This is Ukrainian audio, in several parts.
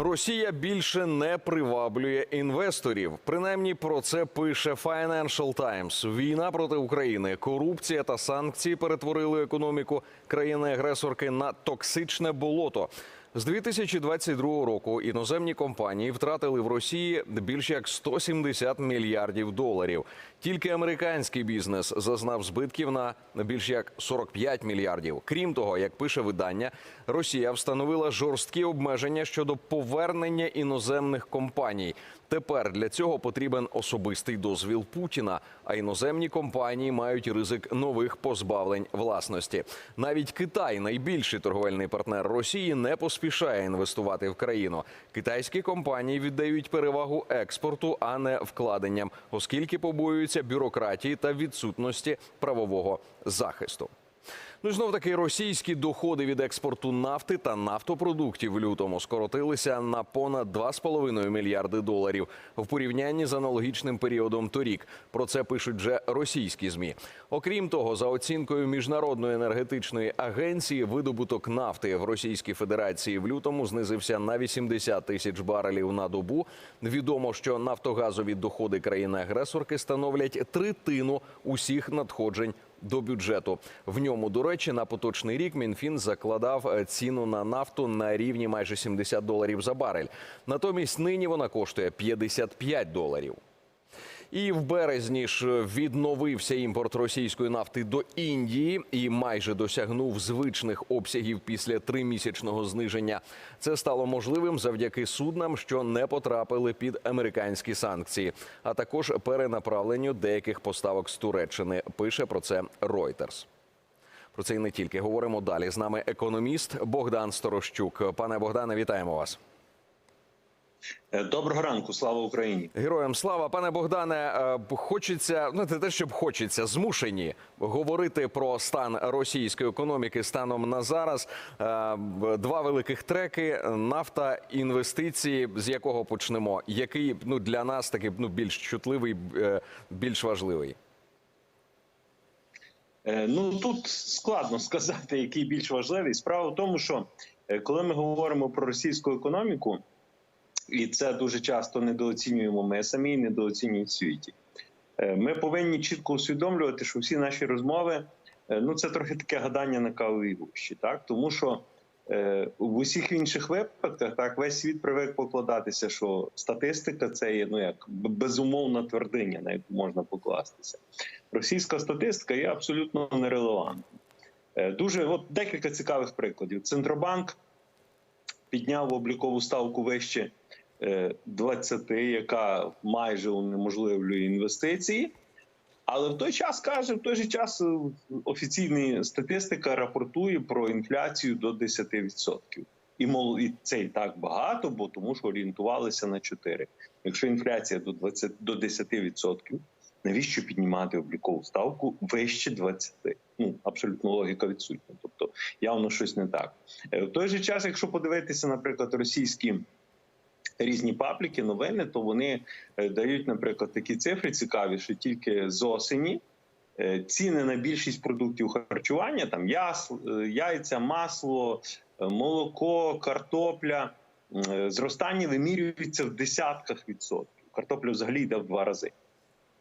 Росія більше не приваблює інвесторів. Принаймні про це пише Financial Times. Війна проти України, корупція та санкції перетворили економіку країни-агресорки на токсичне болото. З 2022 року іноземні компанії втратили в Росії більш як 170 мільярдів доларів. Тільки американський бізнес зазнав збитків на більш як 45 мільярдів. Крім того, як пише видання, Росія встановила жорсткі обмеження щодо повернення іноземних компаній. Тепер для цього потрібен особистий дозвіл Путіна. А іноземні компанії мають ризик нових позбавлень власності. Навіть Китай, найбільший торговельний партнер Росії, не поспішає інвестувати в країну. Китайські компанії віддають перевагу експорту, а не вкладенням, оскільки побоюються бюрократії та відсутності правового захисту. Ну і знов таки російські доходи від експорту нафти та нафтопродуктів лютому скоротилися на понад 2,5 мільярди доларів в порівнянні з аналогічним періодом торік. Про це пишуть вже російські змі. Окрім того, за оцінкою міжнародної енергетичної агенції, видобуток нафти в Російській Федерації в лютому знизився на 80 тисяч барелів на добу. Відомо, що нафтогазові доходи країни-агресорки становлять третину усіх надходжень до бюджету. В ньому, до речі, на поточний рік Мінфін закладав е, ціну на нафту на рівні майже 70 доларів за барель. Натомість нині вона коштує 55 доларів. І в березні ж відновився імпорт російської нафти до Індії і майже досягнув звичних обсягів після тримісячного зниження. Це стало можливим завдяки суднам, що не потрапили під американські санкції, а також перенаправленню деяких поставок з Туреччини. Пише про це Reuters. Про це і не тільки говоримо далі. З нами економіст Богдан Сторощук. Пане Богдане, вітаємо вас. Е, Доброго ранку, слава Україні. Героям слава, пане Богдане. е, Хочеться, ну не те, щоб хочеться, змушені говорити про стан російської економіки станом на зараз. Е, Два великих треки: нафта, інвестиції. З якого почнемо? Який ну для нас такий ну більш чутливий, більш важливий? Ну тут складно сказати, який більш важливий. Справа в тому, що коли ми говоримо про російську економіку, і це дуже часто недооцінюємо ми самі, недооцінюють світі. е, Ми повинні чітко усвідомлювати, що всі наші розмови е, ну це трохи таке гадання на кавовій гущі, так тому що. е, В усіх інших випадках так весь світ привик покладатися, що статистика це є ну як безумовна твердиня, на яку можна покластися. Російська статистика є абсолютно нерелевантною. Е, Дуже от декілька цікавих прикладів. Центробанк підняв облікову ставку вище 20, яка майже унеможливлює інвестиції. Але в той час каже, в той же час е, офіційна статистика рапортує про інфляцію до 10%. І мол, і це і так багато, бо тому що орієнтувалися на 4. Якщо інфляція до 20, до 10%, навіщо піднімати облікову ставку вище 20? Ну абсолютно логіка відсутня. Тобто явно щось не так. Е, В той же час, якщо подивитися, наприклад, російські різні пабліки, новини, то вони е, дають, наприклад, такі цифри цікаві, що тільки з осені е, ціни на більшість продуктів харчування, там е, яйця, масло, молоко, картопля, зростання вимірюється в десятках відсотків. Картопля взагалі йде в два рази.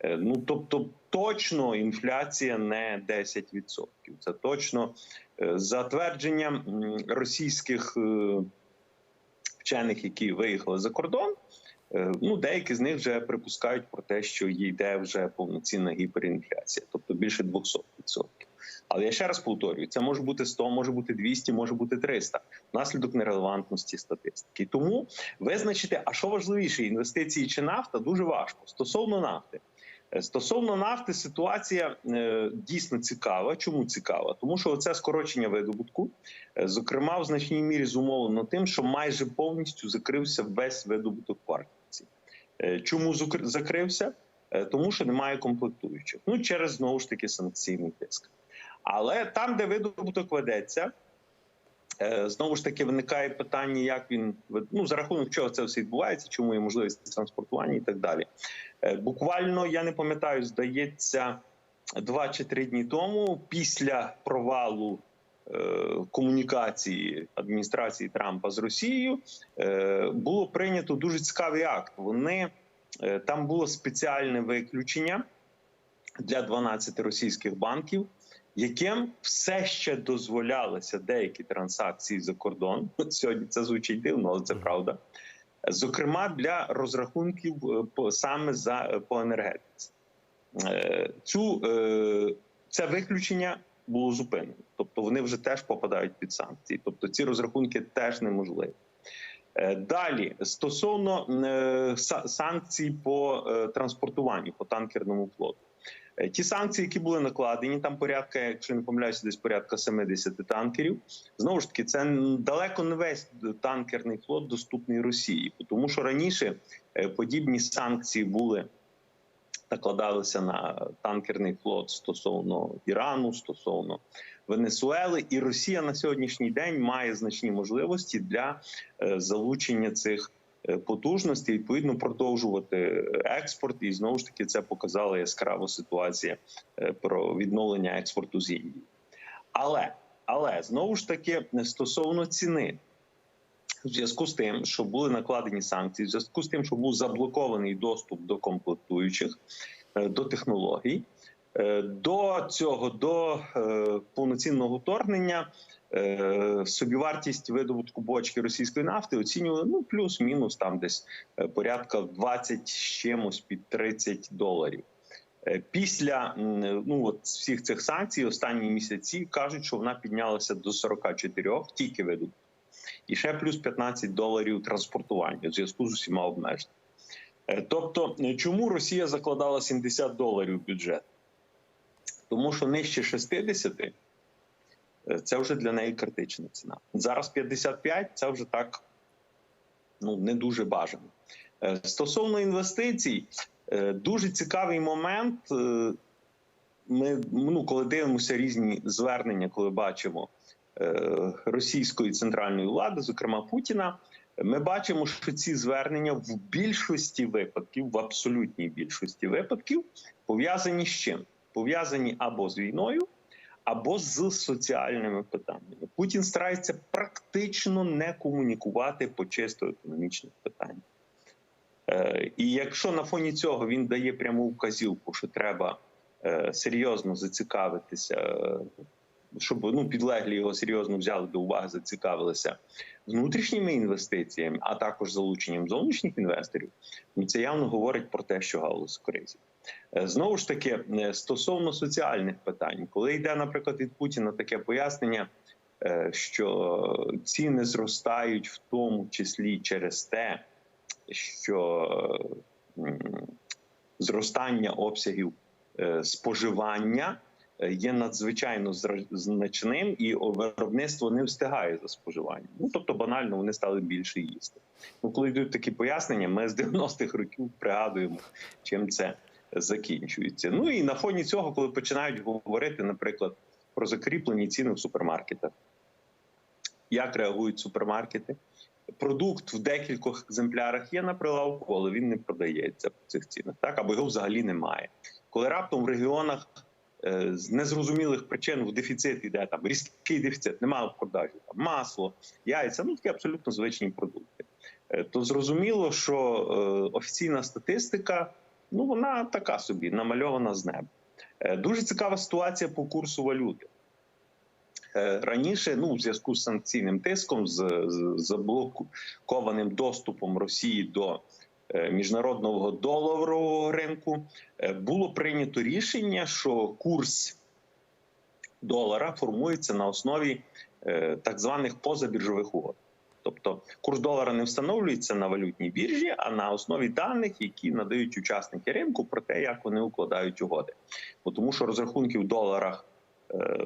Ну тобто, точно інфляція не 10%. Це точно за твердженням російських вчених, які виїхали за кордон. е, Ну, деякі з них вже припускають про те, що йде вже повноцінна гіперінфляція, тобто більше 200%. Але я ще раз повторюю: це може бути 100, може бути 200, може бути 300, внаслідок нерелевантності статистики. Тому визначити, а що важливіше, інвестиції чи нафта, дуже важко. Стосовно нафти. Е, Стосовно нафти, ситуація е, дійсно цікава. Чому цікава? Тому що це скорочення видобутку, е, зокрема, в значній мірі зумовлено тим, що майже повністю закрився весь видобуток в Арктиці. Чому закрився? Тому що немає комплектуючих. Ну через знову ж таки санкційний тиск. Але там, де видобуток ведеться, знову ж таки виникає питання, як він ну, за рахунок чого це все відбувається, чому є можливість транспортування і так далі. Е, Буквально я не пам'ятаю, здається, два чи три дні тому, після провалу е, комунікації адміністрації Трампа з Росією е, було прийнято дуже цікавий акт. Вони е, там було спеціальне виключення для 12 російських банків, яким все ще дозволялися деякі транзакції за кордон. Сьогодні це звучить дивно, але це правда. Зокрема, для розрахунків е, саме за е, по енергетиці. Е, Цю це виключення було зупинено, тобто вони вже теж попадають під санкції. Тобто ці розрахунки теж неможливі. Далі стосовно санкцій по транспортуванню по танкерному флоту. Е, Ті санкції, які були накладені, там порядка, якщо не помиляюся, десь порядка 70 танкерів. Знову ж таки, це далеко не весь танкерний флот доступний Росії, тому що раніше е, подібні санкції були накладалися на танкерний флот стосовно Ірану, стосовно Венесуели, і Росія на сьогоднішній день має значні можливості для е, залучення цих е, потужностей, відповідно продовжувати експорт. І знову ж таки це показала яскрава ситуація е, про відновлення експорту з Індії. Але але знову ж таки стосовно ціни. В зв'язку з тим, що були накладені санкції, в зв'язку з тим, що був заблокований доступ до комплектуючих, е, до технологій, е, до цього до е, повноцінного вторгнення е, собівартість видобутку бочки російської нафти оцінювали ну плюс-мінус там десь е, порядка 20 з чимось під 30 доларів. Е, Після ну от всіх цих санкцій останні місяці кажуть, що вона піднялася до 44 тільки видобутку. І ще плюс 15 доларів транспортування в зв'язку з усіма обмеженнями. Е, Тобто, е, чому Росія закладала 70 доларів бюджет? Тому що нижче 60 е, це вже для неї критична ціна. Зараз 55 це вже так ну, не дуже бажано. Е, Стосовно інвестицій, е, дуже цікавий момент. Ми, ну, коли дивимося різні звернення, коли бачимо російської центральної влади, зокрема Путіна, ми бачимо, що ці звернення в більшості випадків, в абсолютній більшості випадків, пов'язані з чим? Пов'язані або з війною, або з соціальними питаннями. Путін старається практично не комунікувати по чисто економічних питаннях. Е, І якщо на фоні цього він дає пряму вказівку, що треба е, серйозно зацікавитися, е, щоб ну, підлеглі його серйозно взяли до уваги, зацікавилися внутрішніми інвестиціями, а також залученням зовнішніх інвесторів, ну це явно говорить про те, що галузь в кризі. Е, Знову ж таки, е, стосовно соціальних питань, коли йде, наприклад, від Путіна таке пояснення, е, що ціни зростають в тому числі через те, що зростання обсягів споживання є надзвичайно значним, і виробництво не встигає за споживанням. Ну тобто, банально вони стали більше їсти. Ну, коли йдуть такі пояснення, ми з 90-х років пригадуємо, чим це закінчується. Ну і на фоні цього, коли починають говорити, наприклад, про закріплені ціни в супермаркетах, як реагують супермаркети. Продукт в декількох екземплярах є на прилавку, але він не продається по цих цінах, так або його взагалі немає. Коли раптом в регіонах е, з незрозумілих причин в дефіцит йде там різкий дефіцит, немає в продажі там масло, яйця, ну такі абсолютно звичні продукти. Е, то зрозуміло, що е, офіційна статистика ну вона така собі намальована з неба. Е, дуже цікава ситуація по курсу валюти. Е, Раніше, ну, в зв'язку з санкційним тиском, з, заблокованим доступом Росії до е, міжнародного доларового ринку, було прийнято рішення, що курс долара формується на основі так званих позабіржових угод. Тобто курс долара не встановлюється на валютній біржі, а на основі даних, які надають учасники ринку про те, як вони укладають угоди. Бо тому, що розрахунки в доларах е,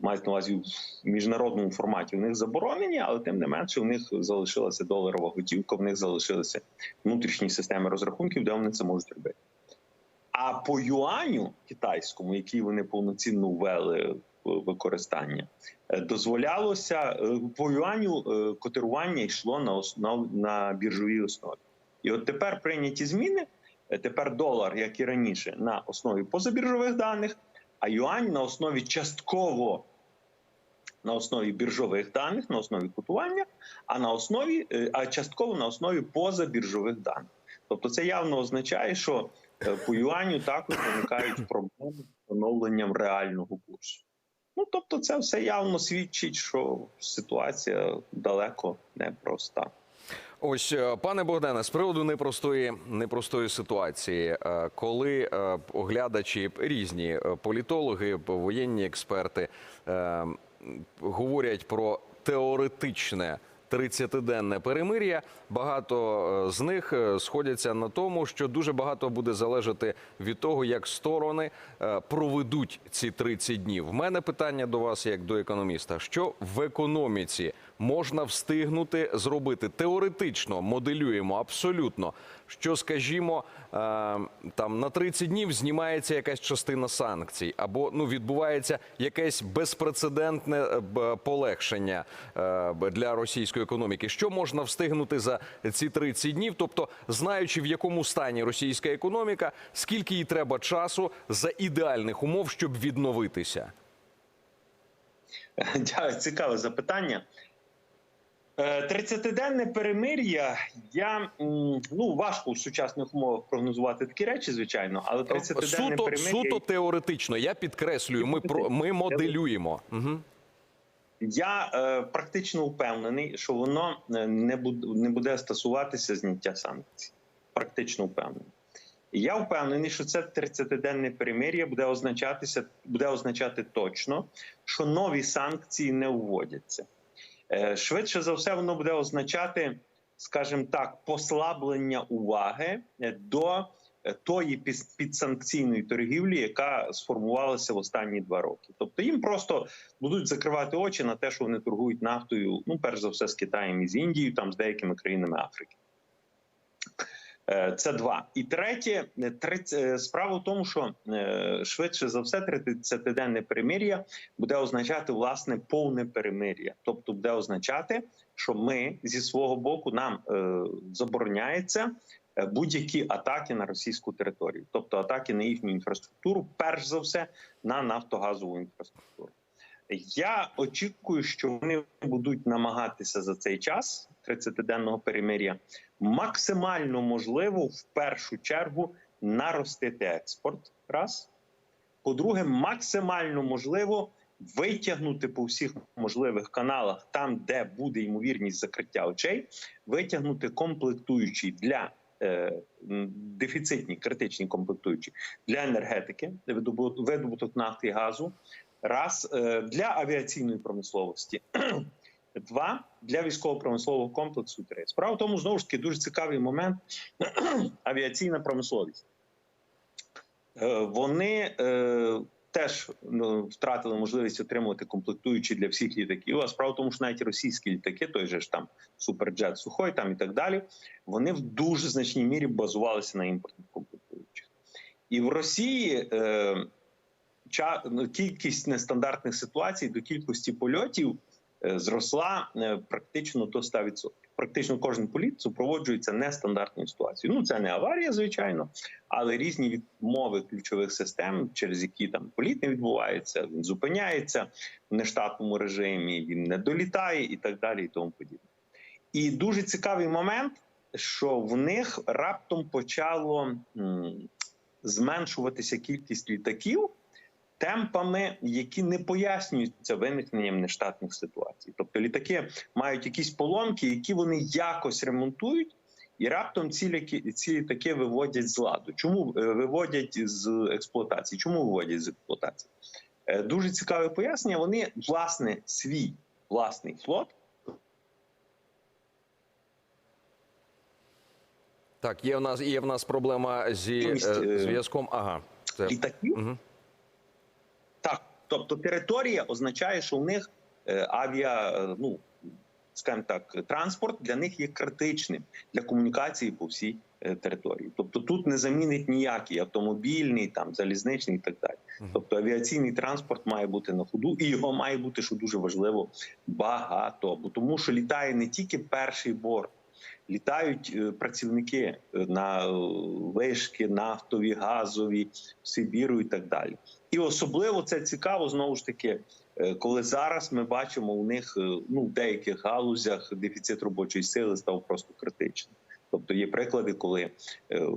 мають на увазі в міжнародному форматі, в них заборонені, але тим не менше, в них залишилася доларова готівка, в них залишилися внутрішні системи розрахунків, де вони це можуть робити. А по юаню китайському, який вони повноцінно ввели використання, е, дозволялося е, по юаню е, котирування йшло на основ на біржовій основі. І от тепер прийняті зміни. Тепер долар, як і раніше, на основі позабіржових даних, а юань на основі частково на основі біржових даних, на основі котування, а на основі, а частково на основі позабіржових даних. Тобто, це явно означає, що по юаню також виникають проблеми з встановленням реального курсу. Ну тобто, це все явно свідчить, що ситуація далеко не проста. Ось, е, пане Богдане, з приводу непростої непростої ситуації, е, коли е, оглядачі різні політологи, воєнні експерти говорять про теоретичне 30-денне перемир'я, багато е, з них е, сходяться на тому, що дуже багато буде залежати від того, як сторони е, проведуть ці 30 днів. В мене питання до вас, як до економіста: що в економіці можна встигнути зробити теоретично, моделюємо абсолютно, що, скажімо, е, там на 30 днів знімається якась частина санкцій, або ну відбувається якесь безпрецедентне е, полегшення е, для російської економіки. Що можна встигнути за ці 30 днів? Тобто, знаючи в якому стані російська економіка, скільки їй треба часу за ідеальних умов, щоб відновитися? Цікаве запитання. Е, 30-денне перемир'я. Я ну важко в сучасних умовах прогнозувати такі речі, звичайно, але 30-денне Суто, перемир'я. суто теоретично. Я підкреслюю, ми про ми моделюємо. Угу. Я е, практично впевнений, що воно е, не буде, не буде стосуватися зняття санкцій. Практично впевнений. Я впевнений, що це 30-денне перемир'я буде означатися, буде означати точно, що нові санкції не вводяться. Е, Швидше за все, воно буде означати, скажімо так, послаблення уваги е, до е, тої підсанкційної торгівлі, яка сформувалася в останні два роки. Тобто їм просто будуть закривати очі на те, що вони торгують нафтою, ну перш за все з Китаєм і з Індією, там з деякими країнами Африки. Е, Це два. І третє, е, е, справа в тому, що швидше за все 30-денне перемир'я буде означати власне повне перемир'я. Тобто буде означати, що ми зі свого боку нам забороняється будь-які атаки на російську територію, тобто атаки на їхню інфраструктуру, перш за все на нафтогазову інфраструктуру. Я очікую, що вони будуть намагатися за цей час 30-денного перемир'я максимально можливо в першу чергу наростити експорт. Раз по-друге, максимально можливо витягнути по всіх можливих каналах, там де буде ймовірність закриття очей, витягнути комплектуючі для е, дефіцитні критичні комплектуючі для енергетики, видобуток нафти і газу, раз е, для авіаційної промисловості. Два для військово-промислового комплексу. Три справа в тому знову ж таки дуже цікавий момент авіаційна промисловість. Е, Вони е, теж ну, втратили можливість отримувати комплектуючі для всіх літаків. А справа в тому, що навіть російські літаки, той же ж там Суперджет Сухой, там і так далі, вони в дуже значній мірі базувалися на імпортних комплектуючих. І в Росії кількість нестандартних ситуацій до кількості польотів е, зросла е, практично до 100%. Практично кожен політ супроводжується нестандартною ситуацією. Ну це не аварія, звичайно, але різні відмови ключових систем, через які там політ не відбувається, він зупиняється в нештатному режимі, він не долітає і так далі, і тому подібне. І дуже цікавий момент, що в них раптом почало зменшуватися кількість літаків темпами, які не пояснюються виникненням нештатних ситуацій. Тобто літаки мають якісь поломки, які вони якось ремонтують. І раптом ці ліки ці літаки виводять з ладу. Чому е, виводять з експлуатації? Чому виводять з експлуатації? Е, Дуже цікаве пояснення. Вони власне свій власний флот Так, є в нас є в нас проблема зі Тобто, е, зв'язком. Ага, це літаків. угу. Тобто територія означає, що в них е, авіа, е, ну скажімо так, транспорт для них є критичним для комунікації по всій е, території. Тобто тут не замінить ніякий автомобільний, там залізничний і так далі. Тобто авіаційний транспорт має бути на ходу, і його має бути, що дуже важливо, багато. Бо тому, що літає не тільки перший борт. літають працівники на вишки, нафтові, газові, Сибіру і так далі. І особливо це цікаво знову ж таки, е, коли зараз ми бачимо у них е, ну в деяких галузях дефіцит робочої сили став просто критичним. Тобто є приклади, коли е,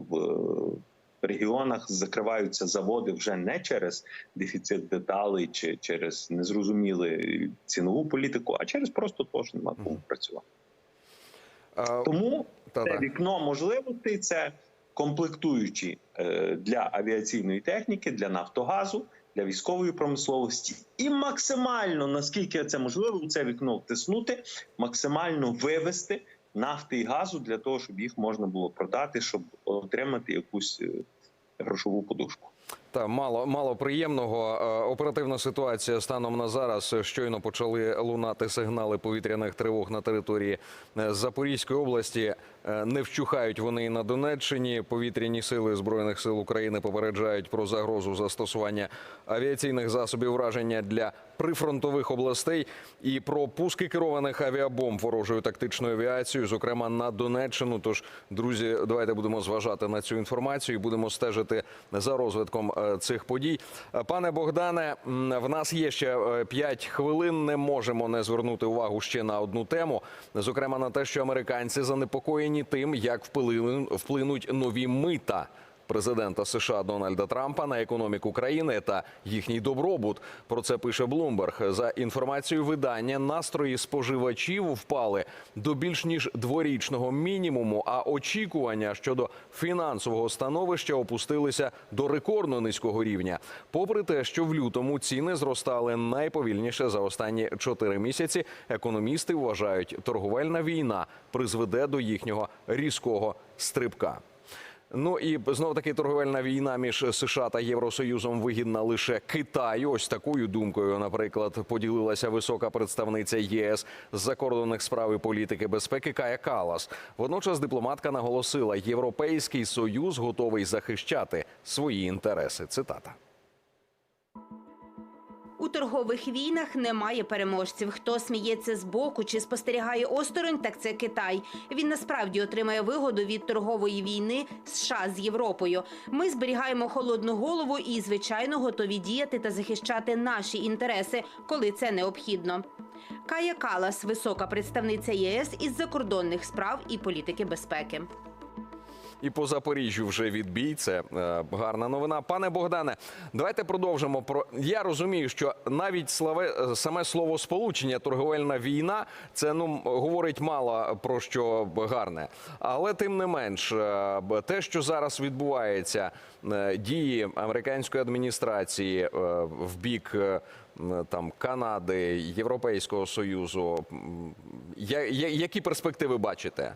в регіонах закриваються заводи вже не через дефіцит деталей чи через незрозумілу цінову політику, а через просто те, що нема кому працювати. Тому це вікно можливостей це комплектуючі е, для авіаційної техніки, для Нафтогазу, для військової промисловості, і максимально наскільки це можливо, у це вікно втиснути, максимально вивести нафти і газу для того, щоб їх можна було продати, щоб отримати якусь е, грошову подушку. Та мало мало приємного. Е, Оперативна ситуація станом на зараз щойно почали лунати сигнали повітряних тривог на території Запорізької області. Е, Не вщухають вони і на Донеччині. Повітряні сили збройних сил України попереджають про загрозу застосування авіаційних засобів враження для прифронтових областей і про пуски керованих авіабомб ворожою тактичною авіацією, зокрема на Донеччину. Тож, друзі, давайте будемо зважати на цю інформацію і будемо стежити за розвитком е, цих подій. Е, Пане Богдане, в нас є ще 5 хвилин. Не можемо не звернути увагу ще на одну тему, зокрема на те, що американці занепокоєні тим, як вплину- вплинуть нові мита президента США Дональда Трампа на економіку країни та їхній добробут. Про це пише Блумберг. За інформацією видання, настрої споживачів впали до більш ніж дворічного мінімуму. А очікування щодо фінансового становища опустилися до рекордно низького рівня. Попри те, що в лютому ціни зростали найповільніше за останні чотири місяці. Економісти вважають, торговельна війна призведе до їхнього різкого стрибка. Ну і знов таки торговельна війна між США та Євросоюзом вигідна лише Китаю. Ось такою думкою, наприклад, поділилася висока представниця ЄС з закордонних справ і політики безпеки Кая Калас. Водночас дипломатка наголосила, європейський союз готовий захищати свої інтереси. Цитата. У торгових війнах немає переможців. Хто сміється з боку чи спостерігає осторонь, так це Китай. Він насправді отримає вигоду від торгової війни США з Європою. Ми зберігаємо холодну голову і, звичайно, готові діяти та захищати наші інтереси, коли це необхідно. Кая Калас, висока представниця ЄС із закордонних справ і політики безпеки. І по Запоріжжю вже відбій. Це е, гарна новина. Пане Богдане, давайте продовжимо. Про я розумію, що навіть славе саме слово сполучення торговельна війна це ну говорить мало про що гарне, але тим не менш, е, те, що зараз відбувається, е, дії американської адміністрації е, в бік. е, Там Канади, Європейського союзу, я- я- які перспективи бачите?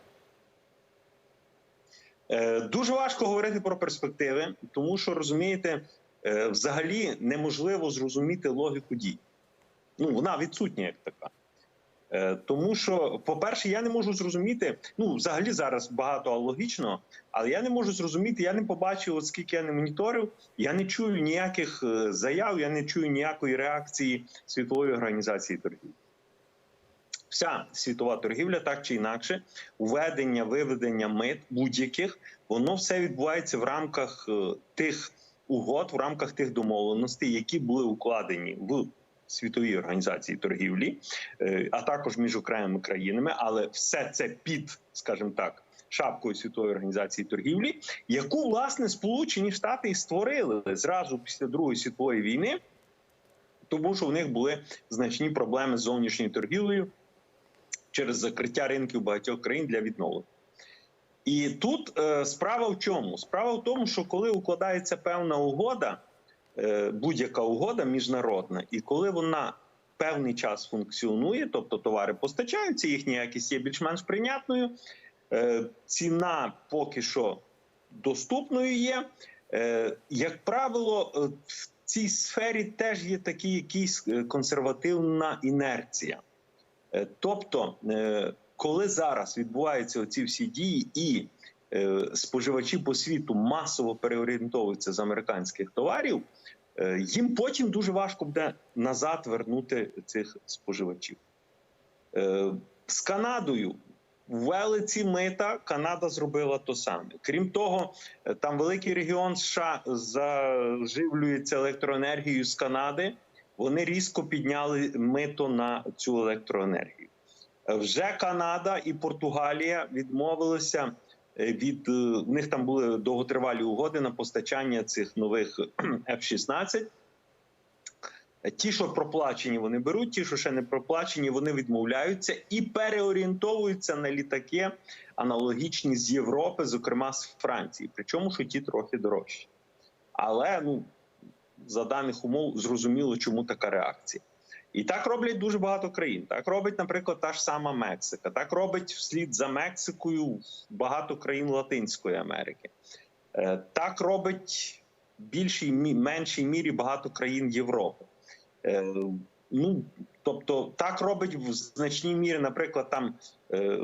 Е, Дуже важко говорити про перспективи, тому що розумієте, е, взагалі неможливо зрозуміти логіку дій. Ну вона відсутня як така. Е, Тому що, по-перше, я не можу зрозуміти. Ну, взагалі зараз багато алогічно, але я не можу зрозуміти, я не побачив, оскільки я не моніторив, я не чую ніяких заяв, я не чую ніякої реакції світової організації торгівлі. Вся світова торгівля, так чи інакше, введення, виведення мит будь-яких, воно все відбувається в рамках е, тих угод, в рамках тих домовленостей, які були укладені в світовій організації торгівлі, е, а також між окремими країнами, але все це під, скажімо так, шапкою світової організації торгівлі, яку власне Сполучені Штати і створили зразу після Другої світової війни, тому що в них були значні проблеми з зовнішньою торгівлею через закриття ринків багатьох країн для відновлення. І тут е, справа в чому? Справа в тому, що коли укладається певна угода, е, будь-яка угода міжнародна, і коли вона певний час функціонує, тобто товари постачаються, їхня якість є більш-менш прийнятною, е, ціна поки що доступною є. Е, як правило, е, в цій сфері теж є такі якісь е, консервативна інерція. Е, Тобто, е, коли зараз відбуваються оці всі дії, і е, споживачі по світу масово переорієнтовуються з американських товарів, їм потім дуже важко буде назад вернути цих споживачів. З Канадою ввели ці мита, Канада зробила то саме. Крім того, там великий регіон США заживлюється електроенергією з Канади. Вони різко підняли мито на цю електроенергію. Вже Канада і Португалія відмовилися е, від е, в них там були довготривалі угоди на постачання цих нових F-16. Ті, що проплачені, вони беруть, ті, що ще не проплачені, вони відмовляються і переорієнтовуються на літаки, аналогічні з Європи, зокрема з Франції. Причому що ті трохи дорожчі. Але ну, за даних умов зрозуміло, чому така реакція. І так роблять дуже багато країн. Так робить, наприклад, та ж сама Мексика. Так робить вслід за Мексикою багато країн Латинської Америки. Е, Так робить в більшій меншій мірі багато країн Європи. Е, Ну тобто, так робить в значній мірі, наприклад, там е,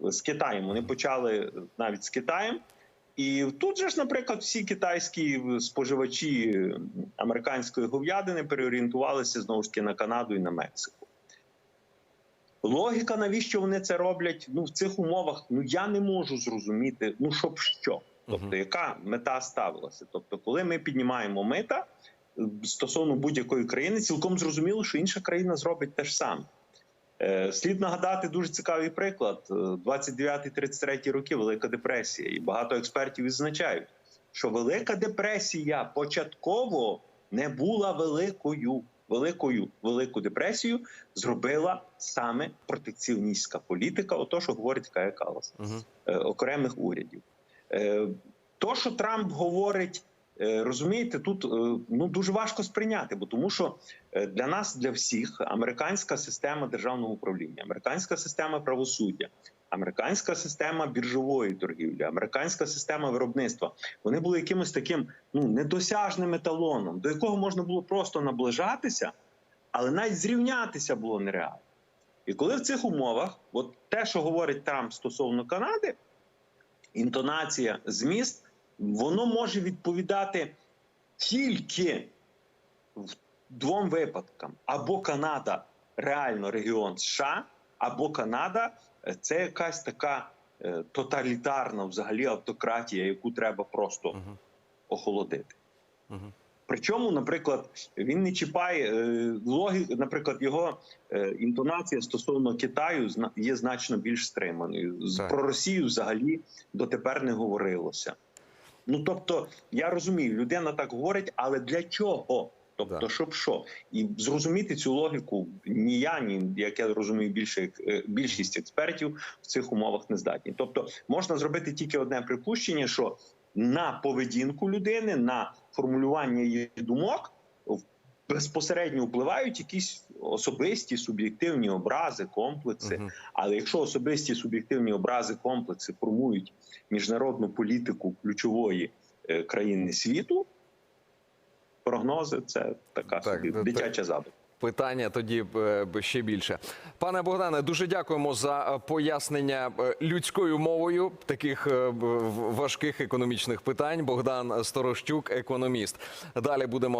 з Китаєм. Вони почали навіть з Китаєм. І тут же ж, наприклад, всі китайські споживачі американської говядини переорієнтувалися знову ж таки на Канаду і на Мексику. Логіка, навіщо вони це роблять? Ну в цих умовах ну я не можу зрозуміти, ну щоб що. Тобто, яка мета ставилася? Тобто, коли ми піднімаємо мита е, стосовно будь-якої країни, цілком зрозуміло, що інша країна зробить те ж саме. Е, Слід нагадати дуже цікавий приклад: Е, 29-33 роки Велика депресія, і багато експертів відзначають, що Велика депресія початково не була великою. Великою велику депресію зробила саме протекціоністська політика, ото що говорить Кая Калас е, окремих урядів. Е, То, що Трамп говорить, е, розумієте, тут е, ну дуже важко сприйняти, бо тому що е, для нас, для всіх, американська система державного управління, американська система правосуддя, американська система біржової торгівлі, американська система виробництва, вони були якимось таким ну недосяжним еталоном, до якого можна було просто наближатися, але навіть зрівнятися було нереально. І коли в цих умовах, от те, що говорить Трамп стосовно Канади, інтонація, зміст, воно може відповідати тільки в двом випадкам: або Канада реально регіон США, або Канада це якась така е, тоталітарна взагалі автократія, яку треба просто охолодити. Мгм. Причому, наприклад, він не чіпає е, логі, наприклад, його е, інтонація стосовно Китаю є значно більш стриманою. Про Росію взагалі дотепер не говорилося. Ну тобто, я розумію, людина так говорить, але для чого? Тобто, Да. щоб що? І зрозуміти цю логіку ні я, ні як я розумію, більше е, більшість експертів в цих умовах не здатні. Тобто, можна зробити тільки одне припущення, що на поведінку людини, на формулювання її думок безпосередньо впливають якісь особисті суб'єктивні образи, комплекси. Мгм. Але якщо особисті суб'єктивні образи, комплекси формують міжнародну політику ключової е, країни світу, прогнози це така Так, собі та- дитяча забава. Питання тоді е, ще більше. Пане Богдане, дуже дякуємо за е, пояснення людською мовою таких важких економічних питань. Богдан Сторощук, економіст. Далі будемо.